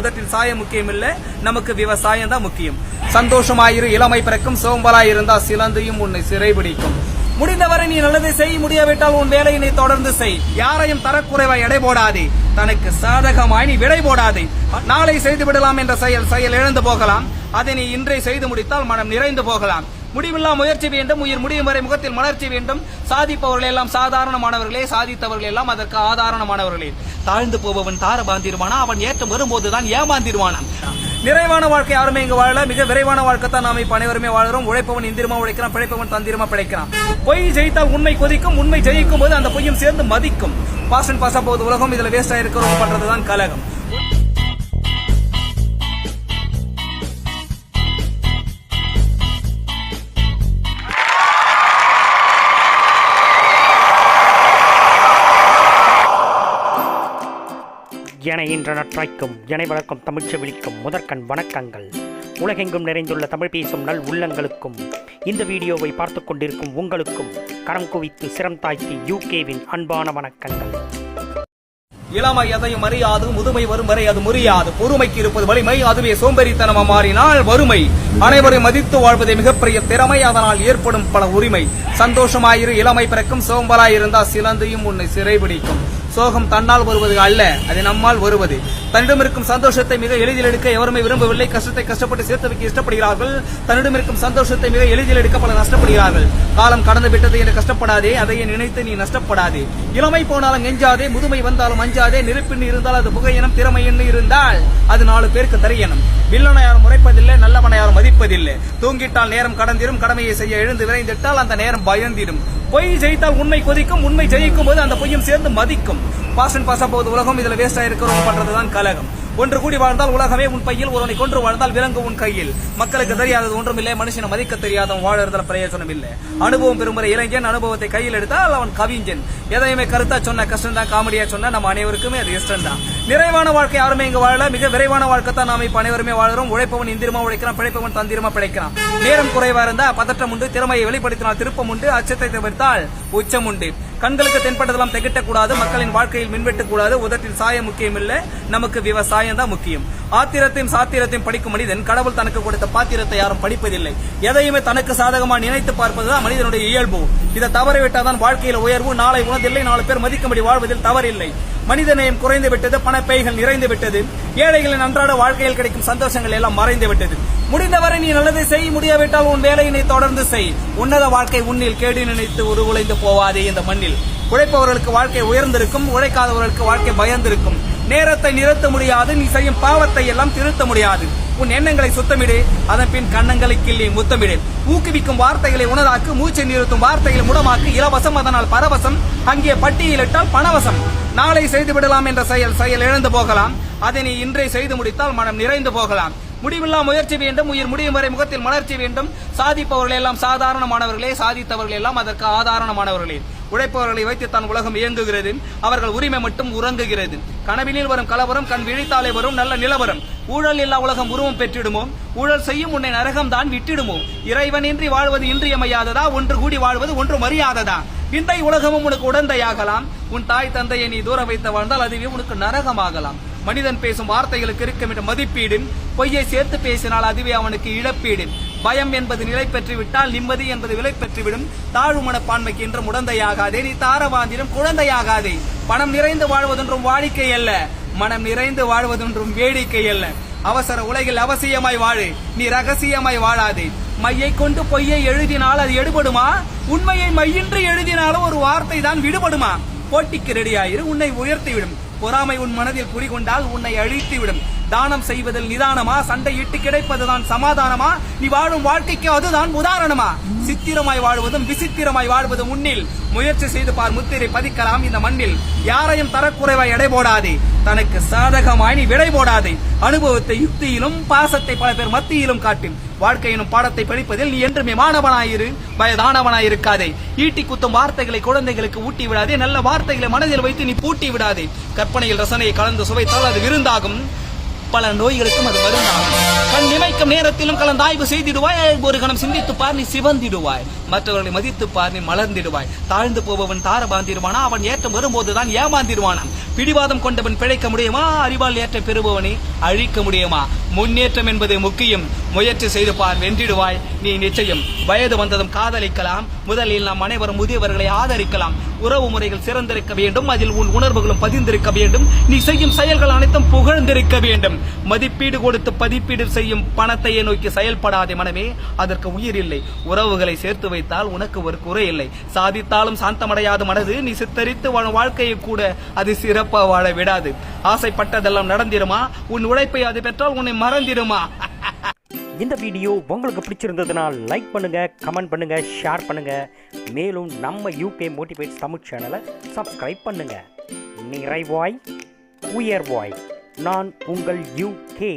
உதட்டில் சாயம் முக்கியம் நமக்கு விவசாயம் தான் முக்கியம். சந்தோஷமாயிரு இளமை பிறக்கும் சோம்பலாய் இருந்தா சிலந்தையும் உன்னை சிறைபிடிக்கும். முடிந்தவரை நீ நல்லதை செய் முடியாவிட்டால் உன் வேலையினை தொடர்ந்து செய். யாரையும் தரக்குறைவாய் எடை போடாதே. தனக்கு சாதகமாய் நீ விடை போடாதே. நாளை செய்து விடலாம் என்ற செயல் செயல் இழந்து போகலாம். அதை நீ இன்றே செய்து முடித்தால் மனம் நிறைந்து போகலாம். முடிவில்லா முயற்சி வேண்டும் உயிர் முடியும் வரை முகத்தில் மலர்ச்சி வேண்டும். சாதிப்பவர்கள் எல்லாம் சாதாரணமானவர்களே சாதித்தவர்கள் எல்லாம் அதற்கு ஆதாரணமானவர்களே. தாழ்ந்து போபவன் தார பாந்திருவானா அவன் ஏற்றம் வரும்போதுதான் ஏமாந்திருவானான் நிறைவான வாழ்க்கை யாருமே இங்கு வாழல. மிக விரைவான வாழ்க்கை தான் நாம இப்ப அனைவருமே வாழ்கிறோம். உழைப்பவன் இந்திரமா உழைக்கிறான் பிழைப்பவன் தந்திரமா பிழைக்கிறான். பொய் ஜெயித்தால் உண்மை கொதிக்கும். உண்மை ஜெயிக்கும் போது அந்த பொய்யும் சேர்ந்து மதிக்கும். பாஸ் அண்ட் பாஸா போகுது உலகம் இதுல வேஸ்டா இருக்கிறவங்க பண்றதுதான் கலகம் என இன்ற நற்றாய்க்கும் எனை வளர்க்கும் தமிழ்ச்சி விழிக்கும் முதற்கண் வணக்கங்கள். உலகெங்கும் நிறைந்துள்ள தமிழ் பேசும் நல் உள்ளங்களுக்கும் இந்த வீடியோவை பார்த்து கொண்டிருக்கும் உங்களுக்கும் கரம் குவித்து சிரம் தாய்த்தி யூகேவின் அன்பான வணக்கங்கள். இளமை எதையும் அறியாது முதுமை வரும் வரை அது முறியாது. பொறுமைக்கு இருப்பது வலிமை அதுவே சோம்பேறித்தனமா மாறினால் வறுமை. அனைவரும் மதித்து வாழ்வதே மிகப்பெரிய திறமை அதனால் ஏற்படும் பல உரிமை. சந்தோஷமாயிரு இளமை பிறக்கும் சோம்பலாயிருந்தா சிலந்தையும் உன்னை சிறைபிடிக்கும். சோகம் தன்னால் வருவது அல்ல அது நம்மால் வருவது. தன்னிடம் இருக்கும் சந்தோஷத்தை மிக எளிதில் எடுக்க எவருமே விரும்பவில்லை. கஷ்டத்தை கஷ்டப்பட்டு சேர்த்து வைக்க இஷ்டப்படுகிறார்கள். தன்னிடம் இருக்கும் சந்தோஷத்தை மிக எளிதில் எடுக்க பல நஷ்டப்படுகிறார்கள். காலம் கடந்து விட்டது என்று கஷ்டப்படாதே அதையே நினைத்து நீ நஷ்டப்படாதே. இளமை போனாலும் நெஞ்சாதே முதுமை வந்தாலும் அஞ்சாதே நெருப்பின் இருந்தால் அது புகையினம் திறமை என்று இருந்தால் அது நாலு பேருக்கு தரியணும் வில்லனை யாரும் முறைப்பதில்லை நல்லவனை யாரும் மதிப்பதில்லை. தூங்கிட்டால் நேரம் கடந்திடும் கடமையை செய்ய எழுந்து விரைந்திட்டால் அந்த நேரம் பயந்திடும். பொய் ஜெயித்தால் உண்மை கொதிக்கும் உண்மை ஜெயிக்கும் போது அந்த பொய்யும் சேர்ந்து மதிக்கும். பாஸ் அண்ட் பாஸா போகுது உலகம் இதுல வேஸ்டா இருக்கிறவங்க பண்றதுதான் கலகம் ஒன்று கூடி வாழ்ந்தால் உலகமே உன் பையில் ஒருவனை கொன்று வாழ்ந்தால் விலங்கு உன் கையில். மக்களுக்கு தெரியாதது ஒன்றுமில்லை மனுஷனை மதிக்க தெரியாதவன் வாழறதுல பிரயோஜனம் இல்லை. அனுபவம் பெறும் இளைஞன் அனுபவத்தை கையில் எடுத்தால் அவன் கவிஞன். எதையுமே கருத்தா சொன்ன கஷ்டம் தான் காமெடியா சொன்ன நம்ம அனைவருக்குமே அது இஷ்டம் தான் நிறைவான வாழ்க்கை யாருமே இங்க வாழல. மிக விரைவான வாழ்க்கை தான் நாம இப்ப அனைவருமே வாழறோம். உழைப்பவன் இந்திரமா உழைக்கிறான் பிழைப்பவன் தந்திரமா பிழைக்கிறான். நேரம் குறைவா இருந்தா பதற்றம் உண்டு திறமையை வெளிப்படுத்தினால் திருப்பம் உண்டு. அச்சத்தை தவிர்த்தால் உச்சம் உண்டு கண்களுக்கு தென்பட்டதெல்லாம் திகட்டக்கூடாது மக்களின் வாழ்க்கையில் மின்வெட்டக்கூடாது உதட்டில் சாயம் முக்கியம் இல்ல நமக்கு விவசாயம் தான் முக்கியம். ஆத்திரத்தையும் சாத்திரத்தையும் படிக்கும் மனிதன் கடவுள் தனக்கு கொடுத்த பாத்திரத்தை யாரும் படிப்பதில்லை. எதையுமே தனக்கு சாதகமா நினைத்து பார்ப்பதுதான் மனிதனுடைய இயல்பு. இதை தவறிவிட்டாதான் வாழ்க்கையில் உயர்வு நாளை உணர்தில்லை நாலு பேர் மதிக்கும்படி வாழ்வதில் தவறில்லை. மனிதநேயம் குறைந்து விட்டது பணப்பைகள் நிறைந்து விட்டது ஏழைகளின் அன்றாட வாழ்க்கையில் கிடைக்கும் சந்தோஷங்கள் எல்லாம் மறைந்து விட்டது. முடிந்தவரை நீ நல்லதை செய் முடியாவிட்டால் உன் வேலையினை தொடர்ந்து செய். உன்னத வாழ்க்கை உன்னில் கேடு நினைத்து உருவுலைந்து போவாதே இந்த மண்ணில். உழைப்பவர்களுக்கு வாழ்க்கை உயர்ந்திருக்கும் உழைக்காதவர்களுக்கு வாழ்க்கை பயந்திருக்கும். நேரத்தை நிறுத்த முடியாது நீ செய்யும் பாவத்தை எல்லாம் திருத்த முடியாது. உன் எண்ணங்களை சுத்தமிடு. அதன் பின் கண்ணங்களை கிள்ளி முத்தமிடு. ஊக்குவிக்கும் வார்த்தைகளை உணராக்கு மூச்சை நிறுத்தும் வார்த்தைகளை முடமாக்கு இலவசம் அதனால் பரவசம். அங்கே பட்டியலிட்டால் பணவசம். நாளை செய்து விடலாம் என்ற செயல் செயல் இழந்து போகலாம். அதை நீ இன்றை செய்து முடித்தால் மனம் நிறைந்து போகலாம். முடிவில்லா முயற்சி வேண்டும். உயிர் முடியும் வரை முகத்தில் மலர்ச்சி வேண்டும். சாதிப்பவர்கள் எல்லாம் சாதாரணமானவர்களே. சாதித்தவர்கள் எல்லாம் அதற்கு ஆதாரணமானவர்களே. உழைப்பவர்களை வைத்து தான் உலகம் இயங்குகிறது. அவர்கள் உரிமை மட்டும் உறங்குகிறது. கனவினில் வரும் கலவரம் கண் விழித்தாலே வரும் நல்ல நிலவரம். ஊழல் இல்லா உலகம் உருவம் பெற்றிடுமோ? ஊழல் செய்யும் உன்னை நரகம் தான் விட்டிடுமோ? இறைவனின்றி வாழ்வது இன்றியமையாததா? ஒன்று கூடி வாழ்வது ஒன்று மரியாததா? இந்த உலகமும் உனக்கு உடந்தையாகலாம். உன் தாய் தந்தையை நீ தூர வைத்து வாழ்ந்தால் அதுவே உனக்கு நரகமாகலாம். மனிதன் பேசும் வார்த்தைகளுக்கு இருக்கும் மதிப்பீடு பொய்யை சேர்த்து பேசினால் அதுவே அவனுக்கு இழப்பீடு பயம் என்பது நிலை பெற்றுவிட்டால் நிம்மதி என்பது விலை பெற்றுவிடும். தாழ்வு மனப்பான்மைக்கு என்றும் உடந்தையாகாதே. நீ தாரவாந்திரம் குழந்தையாகாதே. பணம் நிறைந்து வாழ்வதென்றும் வாடிக்கை அல்ல மனம் நிறைந்து வாழ்வதொன்றும் வேடிக்கை அல்ல. அவசர உலகில் அவசியமாய் வாழு. நீ ரகசியமாய் வாழாதே. மையை கொண்டு பொய்யை எழுதினால் அது எடுபடுமா? உண்மையை மையின்றி எழுதினாலும் ஒரு வார்த்தை தான் விடுபடுமா? போட்டிக்கு ரெடியாயிரு உன்னை உயர்த்திவிடும். பொறாமை உன் மனதில் குடிகொண்டால் உன்னை அழித்துவிடும். தானம் செய்வதில் நிதானமா சண்டையிட்டு கிடைப்பதுதான் சமாதானமா? நீ வாழும் வாழ்க்கைக்கு அதுதான் உதாரணமா? சித்திரமாய் வாழ்வதும் விசித்திரமாய் வாழ்வதும் முன்னில் முயற்சி செய்து பார் முத்திரை பதிக்கலாம் இந்த மண்ணில். யாரையும் தரக்குறைவாய் எடை போடாதே. தனக்கு சாதகமாய் நீ விடை போடாதே. அனுபவத்தை யுக்தியிலும் பாசத்தை பல பேர் மத்தியிலும் காட்டும். வாழ்க்கையினும் பாடத்தை படிப்பதில் நீ என்றுமே மாணவனாயிரு. வயதானவனாயிருக்காதே ஈட்டி குத்தும் வார்த்தைகளை குழந்தைகளுக்கு ஊட்டி விடாதே. நல்ல வார்த்தைகளை மனதில் வைத்து நீ பூட்டி விடாதே. கற்பனையில் ரசனையை கலந்து சுவைத்தால் அது விருந்தாகும். பல நோய்களுக்கும் அது மருந்தாகும். கண் நிமைக்கும் நேரத்திலும் கலந்தாய்வு செய்திடுவாய். ஒரு கணம் சிந்தித்து பார் நீ சிவந்திடுவாய். மற்றவர்களை மதித்து பார் நீ மலர்ந்திடுவாய். தாழ்ந்து போபவன் தார பாந்திடுவானா அவன் ஏற்றம் வரும்போதுதான் ஏமாந்திடுவானான் பிடிவாதம் கொண்டவன் பிழைக்க முடியுமா? அறிவால் ஏற்ற பெறுபவனை அழிக்க முடியுமா? முன்னேற்றம் என்பது முக்கியம். முயற்சி செய்து பார் வென்றிடுவாய். நீ நிச்சயம் வயது வந்ததும் காதலிக்கலாம். முதலில் நாம் அனைவரும் முதியவர்களை ஆதரிக்கலாம். உறவு முறைகள் சிறந்திருக்க வேண்டும். அதில் உன் உணர்வுகளும் பதிந்திருக்க வேண்டும். நீ செய்யும் செயல்கள் அனைத்தும் புகழ்ந்திருக்க வேண்டும். மதிப்பீடு கொடுத்து பதிப்பீடு செய்யும் பணத்தையே நோக்கி செயல்படாதே மனமே. அதற்கு உயிர் இல்லை. உறவுகளை சேர்த்து வைத்தால் உனக்கு ஒரு குறை இல்லை. சாதித்தாலும் சாந்தமடையாத மனது. நீ சித்தரித்து வாழ்க்கையை கூட அது சிறப்பாக வாழ விடாது. ஆசைப்பட்டதெல்லாம் நடந்திருமா? உன் உழைப்பை அது பெற்றால் உன்னை மறந்திடுமா இந்த வீடியோ உங்களுக்கு பிடிச்சிருந்ததுன்னா லைக் பண்ணுங்க கமெண்ட் பண்ணுங்க ஷேர் பண்ணுங்க. மேலும் நம்ம யூகே மோட்டிவேட்ஸ் தமிழ் சேனலை சப்ஸ்கிரைப் பண்ணுங்க. நிறைவாய் உயர்வாய். நான் உங்கள் யூகே